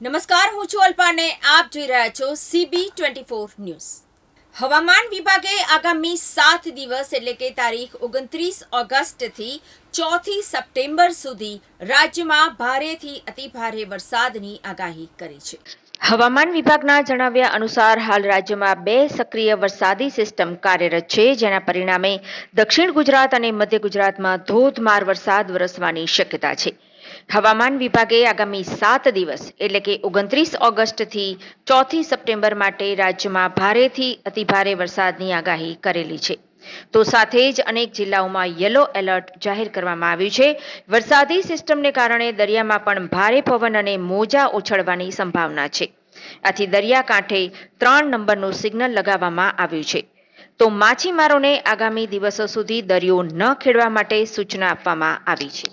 નમસ્કાર, હું છું અલ્પાને. આપ જોઈ રહ્યા છો સીબી ટ્વેન્ટી ફોર ન્યૂઝ. હવામાન વિભાગે આગામી સાત દિવસ, એટલે કે તારીખ ઓગણત્રીસ ઓગસ્ટથી ચોથી સપ્ટેમ્બર સુધી રાજ્યમાં ભારેથી અતિભારે વરસાદની આગાહી કરી છે. હવામાન વિભાગના જણાવ્યા અનુસાર, હાલ રાજ્યમાં બે સક્રિય વરસાદી સિસ્ટમ કાર્યરત છે, જેના પરિણામે દક્ષિણ ગુજરાત અને મધ્ય ગુજરાતમાં ધોધમાર વરસાદ વરસવાની શક્યતા છે. હવામાન વિભાગે આગામી સાત દિવસ, એટલે કે ઓગણત્રીસ ઓગસ્ટથી ચોથી સપ્ટેમ્બર માટે રાજ્યમાં ભારેથી અતિભારે વરસાદની આગાહી કરેલી છે. તો સાથે જ અનેક જિલ્લાઓમાં યલો એલર્ટ જાહેર કરવામાં આવ્યું છે. વરસાદી સિસ્ટમને કારણે દરિયામાં પણ ભારે પવન અને મોજા ઉછળવાની સંભાવના છે. આથી દરિયાકાંઠે ત્રણ નંબરનું સિગ્નલ લગાવવામાં આવ્યું છે. તો માછીમારોને આગામી દિવસો સુધી દરિયો ન ખેડવા માટે સૂચના આપવામાં આવી છે.